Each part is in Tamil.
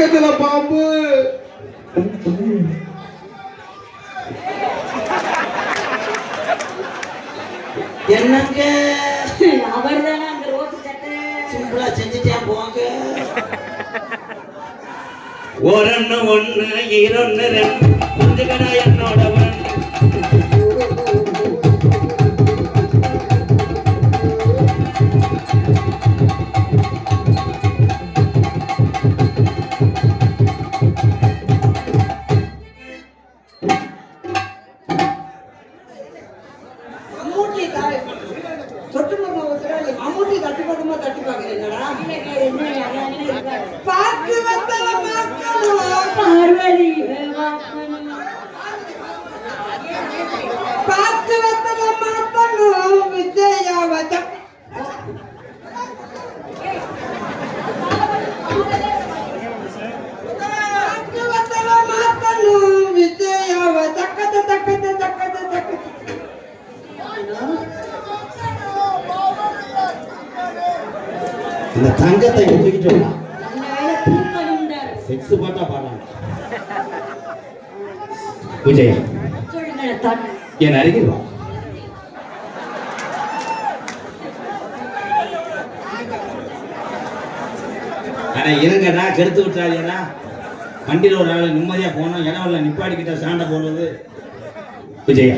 பக்கத்துல பாம்பு. என்னங்க? அவர் தானே அந்த ரோட்டு சட்டை? சிம்பிளா செஞ்சுட்டேன் போங்க. ஒரொன்னு ஒண்ணு இரொன்னு ரெண்டு புரிஞ்சுக்கடா என்னோட தக்கத இந்த தங்கத்தை தூக்கணும்டார் செக்ஸ் பாட்டா பாடலாம் விஜயா என் அருகில் வா. அட இருங்கடா கெடுத்து விட்டாதீடா வண்டியில் ஒரு ஆள் நிம்மதியா போனோம் இடவெல்லாம் நிப்பாடிக்கிட்ட சாண்டை போடுறது. விஜயா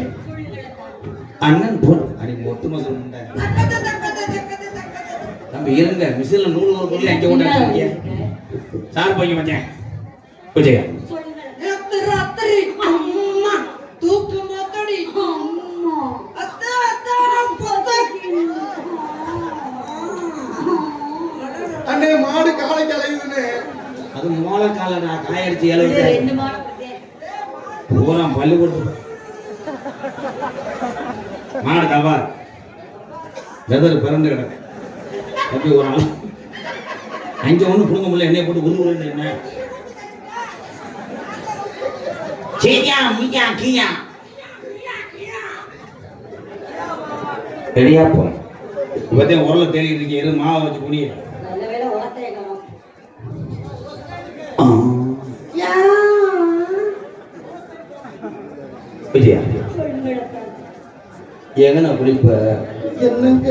அண்ணன் போன் அடி மொத்து மசல் உண்டை தக்கத தக்கத தக்கத தக்கத நம்ம இருங்க. மிஷினில் நூல் ஒரு பொருள் அங்கே கொண்டாடுறீங்க. சார் போய் மச்சான். விஜயா. அண்ணே மாடு காலைக்கு அலையுதுன்னு அது மோள காலடா காயடிச்சு இது எழுபது பூரா பல்லு கொடுத்து மாடு தவா. வெதர் பிறந்து கிடக்கு. எப்படி ஒரு நாள் அங்க ஒண்ணு புடுங்க முடியல என்னைய போட்டு உருவுறது என்ன? சீக்கியா மியா கீயா? ரெடியா போ. இப்பதான் உரல தேடிட்டு இருக்கீங்க எது மாவை வச்சு புனிய விஜயா? தான் எங்கன குளிப்ப என்னங்க?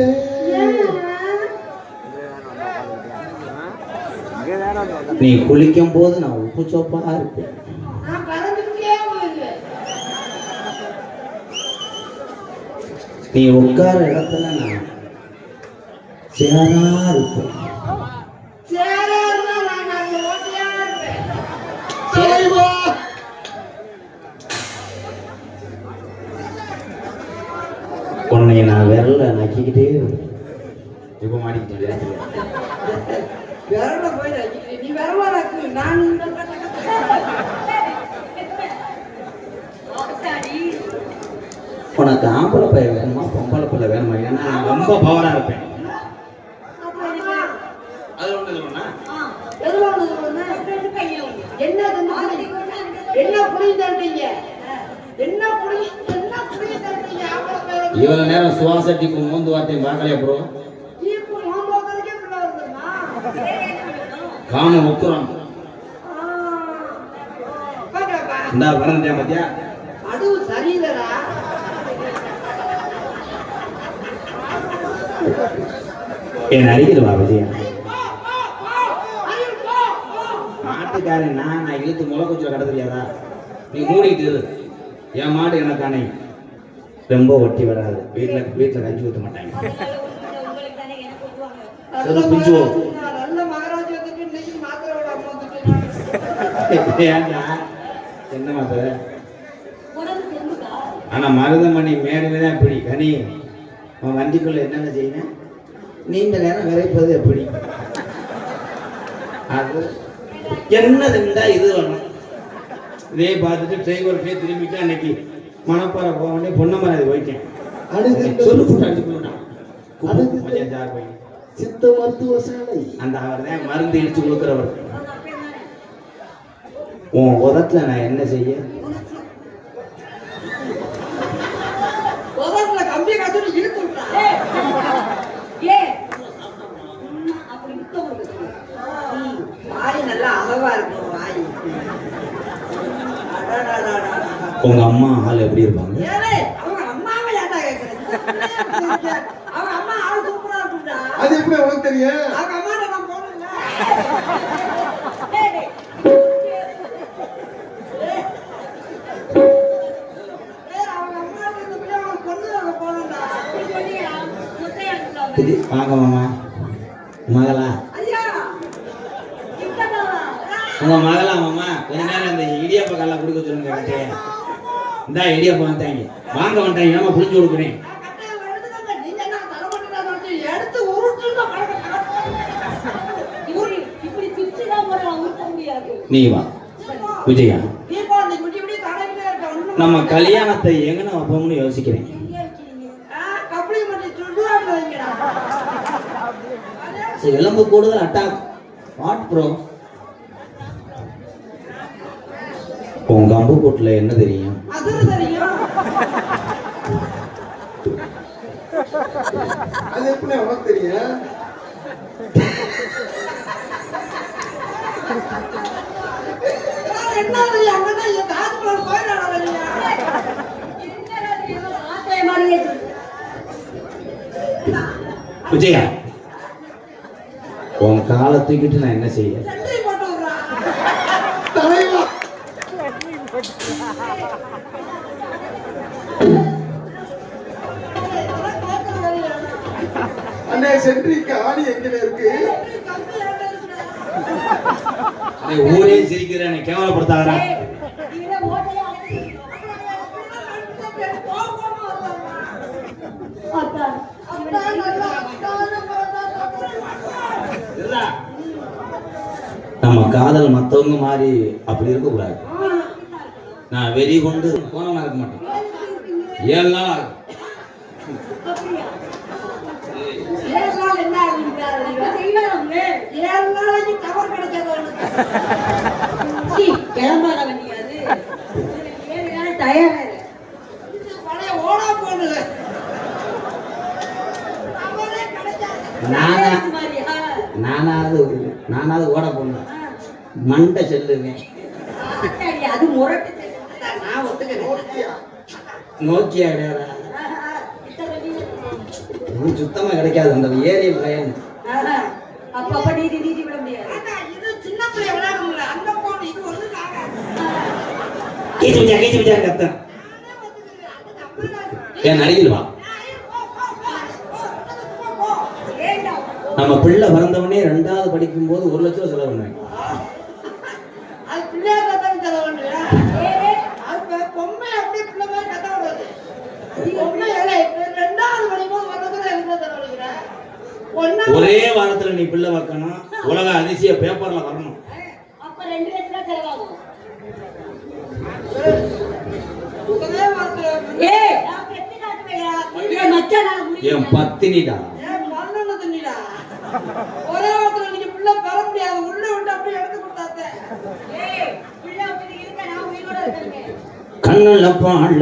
நீ குளிக்கும் போது நான் உப்பு சோப்பா இருப்பேன். நான் நீ உட்கார இடத்துல நான் சேரா இருப்பேன். சேரா நான் இருப்பேன். நான் விரல நக்கிக்கிட்டே இப்ப மாட்டிக்கிட்டேன் விரல போய் நக்கிட்டு, நீ விரல நக்கு நான் உனக்கு ஆம்பளை பையன் வேணுமா பொம்பளை பிள்ளை வேணுமா? ஏன்னா நான் ரொம்ப பவரா இருப்பேன் அப்ப எனக்கு அது ஒண்ணு இல்லைன்னா ஆ எதுல ஒண்ணு ஒண்ணு? ரெண்டு பையன் உண்டு. என்ன தம்பி? ஆதி கொண்டு அந்த என்ன புளி தண்டீங்க என்ன புளி என்ன புளி தண்டீங்க ஆம்பளை பையன் இவ்வளவு நேரம் சுவாசட்டிக்கு மூந்து வார்த்தையும் பார்க்கலையா ப்ரோ காணும் மாம்போதலுக்கே இந்தா பிறந்தேன் பத்தியா அதுவும் சரியில்லடா என் அருகில் வா விஜயா ஐயோ, மாட்டுக்காரன் நான் நான் இழுத்து முளை கொஞ்சம் கடை தெரியாதா நீ மூடிட்டு என் மாடு எனக்கானே. ரொம்ப ஒட்டி வராது. வீட்டில் வீட்டில் கஞ்சி ஊற்ற மாட்டாங்க. சொல்லு, பிஞ்சு. போ. மகாராஜா, நல்ல மகாராஜா வந்துட்டு இன்னைக்கு மாத்திரை விடாம வந்துட்டு ஏன்டா? என்ன மாத்திர உடம்பு தெம்புக்கா? ஆனா மருதமணி மேடு தான் எப்படி கனி. உன் வண்டிக்குள்ள என்னென்ன செய்யணும் நீண்ட நேரம் விரைப்பது எப்படி? அது என்னதுண்டா இது? வேணும் இதே பார்த்துட்டு டிரைவர் போய் திரும்பிட்டு அன்னைக்கு மணப்பாறை போக வேண்டிய பொன்னமராதி போயிட்டேன். அணுகு சொல்லு போட்டு அடிச்சு போயிட்டான். கொஞ்சம் ஜார் போய் சித்த மருத்துவ சாலை. அந்த அவர் தான் மருந்து இடிச்சு கொடுக்குறவர்? உன் உதத்துல நான் என்ன செய்ய. வாய் நல்லா அளவா இருக்கும் உங்க அம்மா ஆள் எப்படி இருப்பாங்க? அது எப்படி உனக்கு தெரியும்? அவங்க அம்மாட்ட நான் உங்க மகளாம் மாமா கொஞ்ச நேரம் இந்த இடியாப்ப கல்ல கொடுக்க சொல்லுங்க எனக்கு. இந்தா இடியாப்ப வந்தாங்க வாங்க வந்துட்டாங்க. நம்ம புளிஞ்சு கொடுக்குறேன். நீ வா. விஜயா நம்ம கல்யாணத்தை எங்க நான் வைப்போம்னு யோசிக்கிறேன். எலும்பு கூடுதல் அட்டாக். வாட் ப்ரோ உங்க அம்பு கூட்டுல என்ன தெரியும். விஜயா உன் காலை தூக்கிட்டு நான் என்ன செய்ய அத்தா, அத்தான் நல்லா, அத்தான்னு பார்த்தா தப்பு. இருடா. நம்ம காதல் மத்தவங்க மாதிரி அப்படி இருக்க கூடாது நான் வெறி கொண்டு போனவனா இருக்க மாட்டேன். ஏழு நாள் ஆகும் அப்படியா? ஏழு நாள் என்ன ஆகுது இவன் செய்வாராம்ல. ஏழு நாளைக்கு கிடைக்காது கிளம்பாத பழைய ஓடா போனது? நானாவது நானாவது ஓட போனேன் மண்டை செல்லுவேன். அது முரட்டு. நான் ஒத்துக்கிறேன் நோக்கியா? கிடையாதா சுத்தமா கிடைக்காது. அந்த ஏரிய பயன். அப்பப்ப நீதி நீதி விட முடியாது. இது சின்ன பிள்ளை விளையாட முடியல அந்த போன் இது நாங்க கீச்சு விச்சா கீச்சு அது தப்பு என் நடிகர் வா? நம்ம பிள்ளை பிறந்தவனே ரெண்டாவது படிக்கும்போது ஒரு லட்சம் ரூபா செலவு பண்ணேன் அது பிள்ளையா கத்தான்னு சொல்ல வேண்டியா ஏய், அது ப- பொம்மை அப்படியே பிள்ளை மாதிரி கத்த ஒரே வாரத்துல நீ பிள்ளை வைக்கணும் உலக அதிசய பேப்பர்ல வரணும். என் பத்தினிடா. ஒரே வாரத்துல நீங்க பிள்ளை பெற முடியாது. உள்ள விட்டு அப்படியே எடுத்து கொடுத்தாத்தே. ஏய் பிள்ளை அப்படி இருக்க? நான் உயிரோட இருக்கேன். கண்ணுல பாழ.